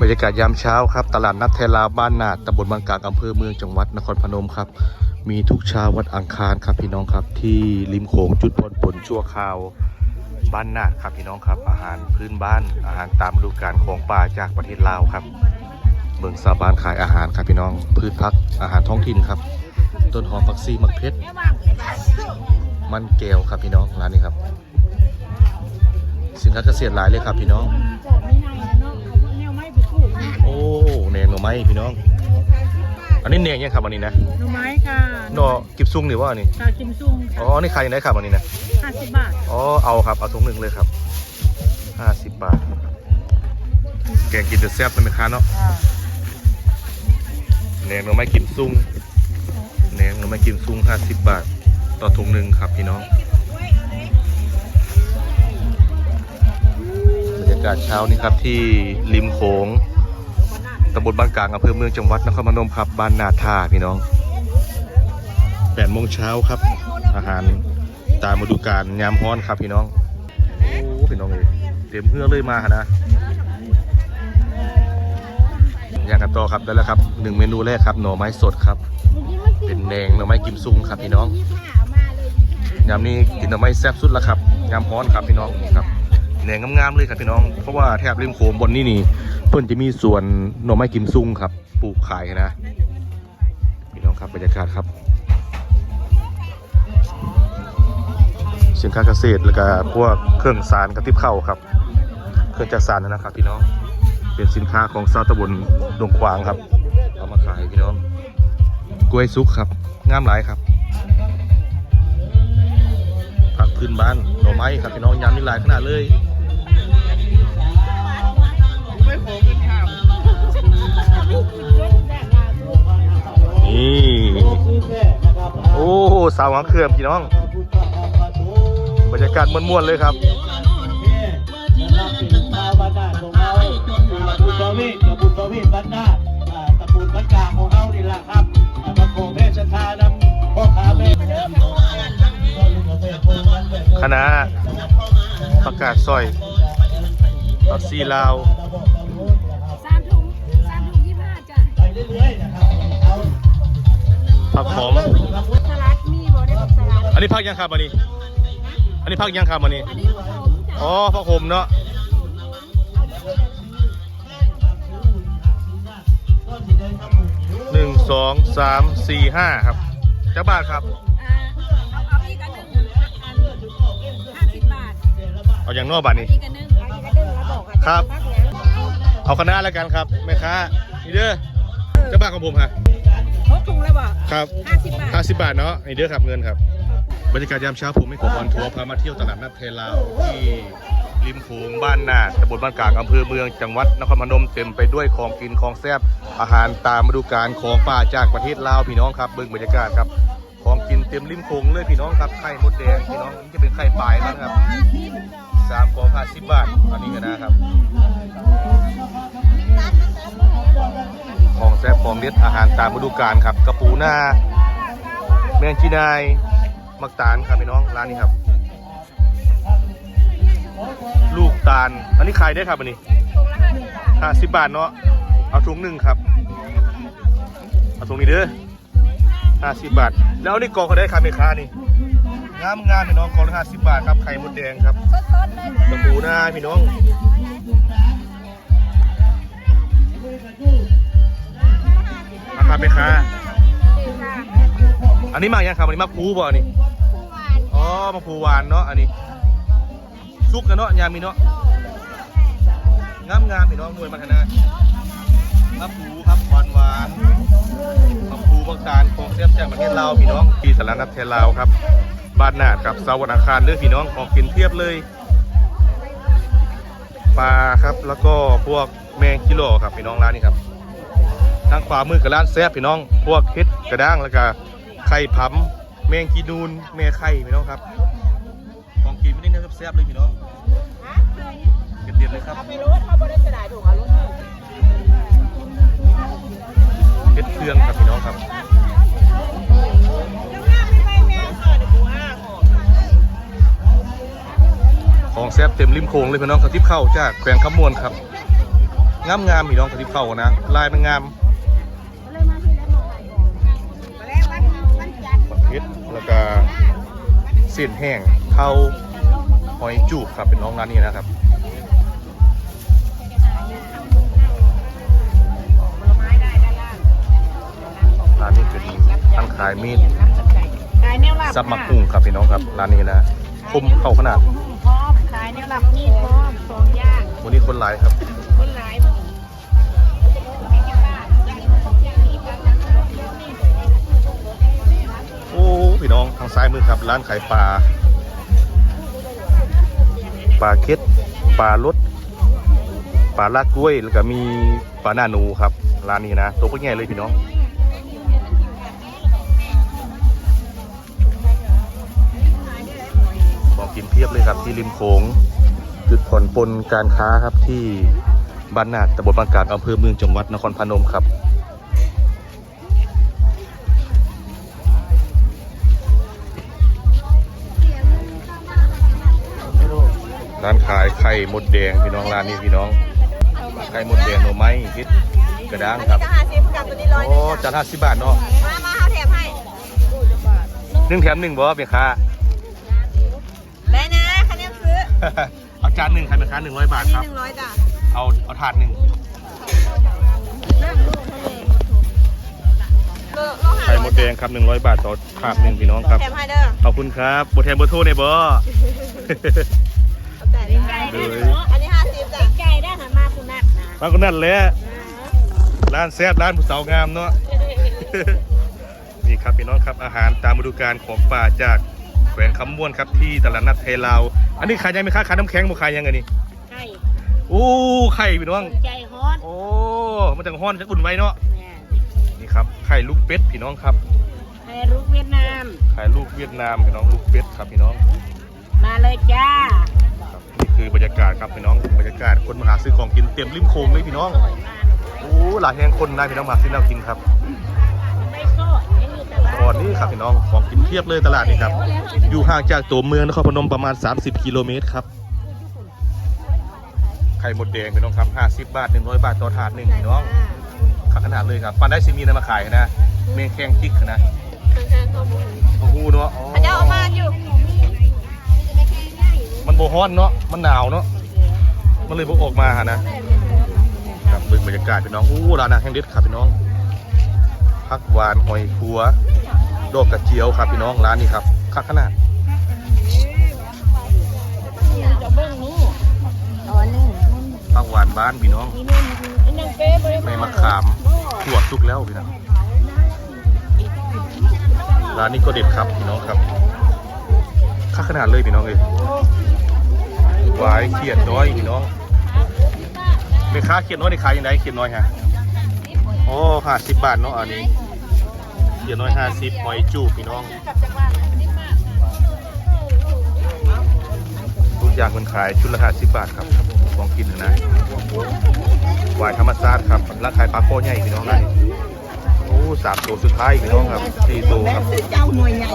บรรยากาศยามเช้าครับ ตลาดนัดเทลาบ้านนาดตำบลบางกางอำเภอเมืองจังหวัดนครพนมครับ มีทุกเช้าวันอังคารครับพี่น้องครับ ที่ริมโขงจุดพลผลชั่วคราวบ้านนาดครับพี่น้องครับ อาหารพื้นบ้าน อาหารตามฤดูกาลของป่าจากประเทศลาวครับ เมืองซาบานขายอาหารครับพี่น้องพืชพักอาหารท้องถิ่นครับ ต้นหอมผักซีมักเพชรมันแก้วครับพี่น้องร้านนี้ครับ สินค้าเกษตรหลายเลยครับพี่น้อง แหนงหน่อไม้พี่น้อง อันนี้แหนงยังครับอันนี้นะหน่อไม้ค่ะหน่อกิบซุงนี่ว่าอันนี้ชากิมซุงอ๋ค่ะอนี่ใครได้ครับอันนี้นะห้าสิบบาทอ๋อเอาครับเอาถุงหนึ่งเลยครับห้าสิบบาทแกงกินเดือดแซ่บเป็นไหมคะเนาะแหนงหน่อไม้กิมซุงแหนงหน่อไม้กิมซุงห้าสิบบาท ต่อถุงหนึ่งครับพี่น้องบรรยากาศเช้านี้ครับที่ริมโขง ตำบลบางกลางอำเภอเมืองจังหวัดนครพนมครับบ้านนาท่าพี่น้องแปดโมงเช้าครับ อาหารตามฤดูกาลยามฮ้อนครับพี่น้องโอ้พี่น้องเลยเตรียมเพื่อเลยมาหะนะอย่างกันต่อครับได้แล้วครับหนึ่งเมนูแรกครับหน่อไม้สดครับ เป็นแหนงหน่อไม้กิมซุงครับพี่น้องยามนี้กินหน่อไม้แซ่บสุดแล้วครับยามฮ้อนครับพี่น้องครับ แหนงงามๆเลยครับพี่น้อง เพราะว่าแถบริมโขงบนนี่นี่ เพิ่นจะมีสวนหน่อไม้กิมซุงครับ ปลูกขายนะ พี่น้องครับบรรยากาศครับสินค้าเกษตรแล้วก็พวกเครื่องสารกระติบเข้าครับ เครื่องจักรสารนะครับ พี่น้อง เป็นสินค้าของซาตะบนดงขวางครับ เอามาขายพี่น้อง กล้วยซุกครับ งามหลายครับ ผักพื้นบ้าน หน่อไม้ครับพี่น้องยามีหลายขนาดเลยนี่โอ้สาวหางเครื่องพี่น้อง บรรยากาศม่วนๆเลยครับ คณะประกาศซอยปักซีลาวสามถุงสามถุงยี่ห้าจ้ะไปเรื่อยๆนะครับเอาผักหอมสลัดมีบ่ได้ผักสลัดอันนี้พักยังครับอันนี้ อันนี้พักยังครับอันนี้อันนี้ผักหอมจ้ะอ๋อพักผมเนาะหนึ่งสองสามสี่ห้าครับเจ้าบาทครับ เอาอย่างนอกบาทนี้อีกอันหนึ่งอันอีกอันหนึ่งแล้วบอกค่ะครับพักแล้วเอาคณะแล้วกันครับแม่ค้านี่เด้อเจ้าบาทของผมฮะหกถุงแล้วบ่ครับห้าสิบบาทห้าสิบบาทเนาะนี่เด้อครับเงินครับ บรรยากาศยามเช้าผมไม่ขอออนทัวร์พามาเที่ยวตลาดนัดเทลาวที่ริมโขงบ้านนาดตำบลบ้านกลางอำเภอเมืองจังหวัดนครพนมเต็มไปด้วยของกินของแซ่บอาหารตามฤดูกาลของป่าจากประเทศลาวพี่น้องครับเบิ่งบรรยากาศครับ ของกินเต็มริมโขงเลยพี่น้องครับไข่มดแดงพี่น้องนี่จะเป็นไข่ปลายนะครับสามของห้าสิบบาทอันนี้ก็นะครับ ของแซ่บของเด็ดอาหารตามฤดูกาลครับ กระปูหน้า แมงจีนายมักตาลครับพี่น้องร้านนี้ครับ ลูกตาล อันนี้ขายได้ครับอันนี้ถุงละห้าสิบบาทห้าสิบบาทเนาะเอาถุงหนึ่งครับ เอาถุงนี้เด้อ ห้าสิบบาท แล้วนี่กองเขาได้ครับเมค้านี่งามงามพี่น้องกองละห้าสิบบาทครับไข่มดแดงครับสดๆเลยกระปูหน้าพี่น้องราคาเมค้าดีค่ะอันนี้มายังครับอันนี้มะพร้าวบ่อนนี้ผู้หวานอ๋อมะพร้าวหวานเนาะอันนี้ซุกกันเนาะยามีเนาะงามงามพี่น้องมวยมาทนามะพร้าวครับหวานหวานมา วบางตาลของเสียบจากประเทศลาวพี่น้องที่สารนัดเทลาวครับ บ้านนาดกับเสาวันอังคารเด้อพี่น้องของกินเพียบเลยปลาครับแล้วก็พวกแมงกิโลครับพี่น้องร้านนี้ครับทางขวามือกับร้านแซ่บพี่น้อง พวกเห็ดกระด้างแล้วก็ไข่ผำแมงกีนูนแม่ไข่พี่น้องครับ ของกินไม่ได้เนื้อแซ่บเลยพี่น้องเด็ดๆเลยครับเขาบริสุทธิ์ถูกอะลูกเห็ดเครื่องครับพี่น้องครับ ต็มริมโขงเลยพี่น้องครับทิพเข้าจากแขวงขมวนครับงามงามๆพี่น้องกระติบเข้านะลายมันงามบักเพชรแล้วก็เส้นแห้งเท่าหอยจูบครับเป็นน้องร้านนี้นะครับร้านนี้เป็นตั้งขายมีดขายแนวหลับซับมะกุ้งครับพี่น้องครับร้านนี้นะคมเข้าขนาดพร้อม ขายแนวหลับมีดพร้อมสองย่างวันนี้คนหลายครับ คนหลายโอ้พี่น้องทางซ้ายมือครับ ร้านขายปลาปลาเค็ดปลารสปลาลากกล้วยแล้วก็มีปลาหน้าหนูครับ ร้านนี้นะตัวก็ใหญ่เลยพี่น้อง กินเพียบเลยครับที่ริมโขงจุดผ่อนปลนการค้าครับที่บ้านนาดตำบลบางกาดอำเภอเมืองจังหวัดนครพนมครับร้านขายไข่มดแดงพี่น้องร้านนี้พี่น้อง ไข่มดแดงหน่อไม้เฮ็ดกระด้างครับจะหาซิมกับตัวนี้ร้อยหโอ้นึ่งจานห้าสิบบาทเนาะมามาเอาแถมให้หนึ่งแถมหนึ่งบ่เป็นค่า เอาจานหนึ่งใครเป็นค่าหนึ่งร้อยบาทนี่ครับ หนึ่งร้อยจ้ะเอาเอาถาดหนึ่งโลโลหาไข่มดแดงครับหนึ่งร้อยบาทต่อถาดหนึ่งพี่น้องครับ แถมให้เด้อขอบคุณครับบทแทนบทโทษในบ่แต่นี่ไก่เลยอันนี้ห้าสิบจ้ะไก่ได้หามาคุณนัดนะร้านคนนั้นแหละร้านแซ่บร้านผู้สาวงามเนาะ นี่ครับพี่น้องครับอาหารตามฤดูกาลของป่าจาก แขวงคำม่วนครับที่ตลาดนัดไทยลาว อันนี้ขายยังไหมคะขายน้ำแข็งบ่ขายยังไงนี่ไก่โอ้ไข่พี่น้องใจฮอตโอ้มันจังฮ้อนจะอุ่นไว้เนาะแม่นี่ครับไข่ลูกเป็ดพี่น้องครับไข่รุกเวียดนาม ไข่ลูกเวียดนามพี่น้องลูกเป็ดครับพี่น้องมาเลยจ้าครับนี่คือบรรยากาศครับพี่น้องบรรยากาศคนมาหาซื้อของกินเต็มริมโขงเลยพี่น้องโอ้หลายแห่งคนได้พี่น้องมาซื้อแนวกินครับ ก่อนนี้ครับพี่น้องของกินเพียบเลยตลาดนี้ครับ อยู่ห่างจากตัวเมืองนครพนมประมาณ 30 กิโลเมตรครับไข่มดแดงพี่น้องครับ 50 บาท 100 บาทต่อถาดหนึ่งพี่น้องขนาดเลยครับปันได้ซิมีนะมาขายนะเมงแข้งจิกนะโอ้โหเนาะอ๋ออันนี้เอามาอยู่ มันโบฮ้อนเนาะมันหนาวเนาะมันเลยบออกมาหานะครับเบิ่งบรรยากาศพี่น้องอู้ร้านอาหารแห่งเด็ดครับพี่น้องผักหวานหอยคัว ดอกกระเจียวครับพี่น้องร้านนี้ครับคักขนาดจะเบิ้งนี่อ๋อนี่ผักหวานบ้านพี่น้องนี่มะขามขวดสุกแล้วพี่น้องร้านนี้ก็เด็ดครับพี่น้องครับคักขนาดเลยพี่น้องเลยหวายเขียดน้อยพี่น้องแม่ค้าเขียดน้อยในขายยังไงเขียดน้อยฮะโอ้ห้าสิบบาทเนาะอันนี้ เขียดน้อยห้าสิบหอยจูบพี่น้อง ทุกอย่างมันขายชุดละห้าสิบบาทครับ ของกินนะวายธรรมชาติครับราคายปลาโคใหญ่พี่น้องนะโอ้สามตัวสุดท้ายพี่น้องครับสี่ตัวครับเจ้าหน่วยใหญ่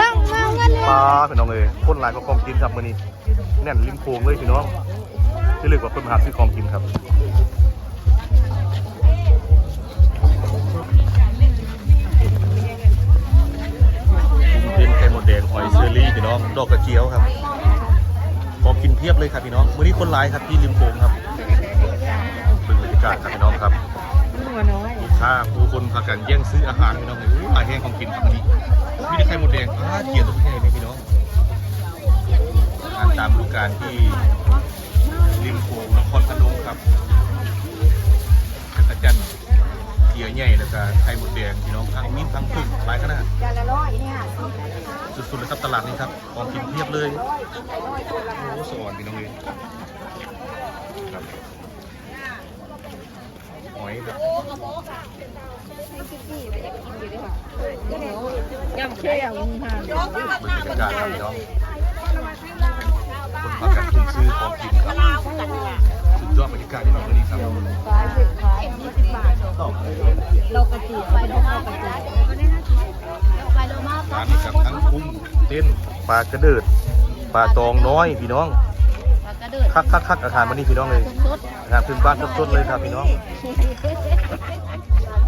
ล่องมาเงินปลาพี่น้องเลยคนหลายก็ของกินครับมื้อนี้แน่นริมโค้งเลยพี่น้องที่เรียกว่าคนมาหาซื้อของกินครับ เป็นไข่มดแดงหอยเชอรี่พี่น้อง ดอกกระเจียวครับของกินเพียบเลยครับพี่น้องมื้อนี้คนหลายครับที่ริมโค้งครับเป็นบรรยากาศครับพี่น้องครับหัวน้อยถ้าผู้คนพากันแย่งซื้ออาหารพี่น้องเลยอาแห้งของกินครับวันนี้มีแต่ไข่มดแดงอ้าเกียดตัวใหญ่เลยพี่น้องอาหารตามฤดูกาลที่ริมโขงนครพนมครับจักรจันทร์เกียร์ใหญ่แล้วก็ไข่มดแดงพี่น้องทั้งมิ้นทั้งพึ่งหลายขนาด จานละร้อยเนี่ย สุ ดๆเลยครับตลาดนี้ครับของกินเพียบเลยโอ้สวรรค์พี่น้องเลยครับหอยครับยำเชี่ยวนี่ค่ะบรรยากาศพี่น้องคนพากันขึ้นซื้อของกินครับสุดยอดบรรยากาศที่เราวันนี้ครับขายขายยี่สิบาทเรากระจีไปเรากระจีร้านนี้ครับทั้งกุ้ง เต้นปลากระเดิดปลาตองน้อยพี่น้องปลากระเลิศคักคักคักอาหารวันนี้พี่น้องเลยสดอาหารพื้นบ้านสดๆเลยครับพี่น้องๆสดๆ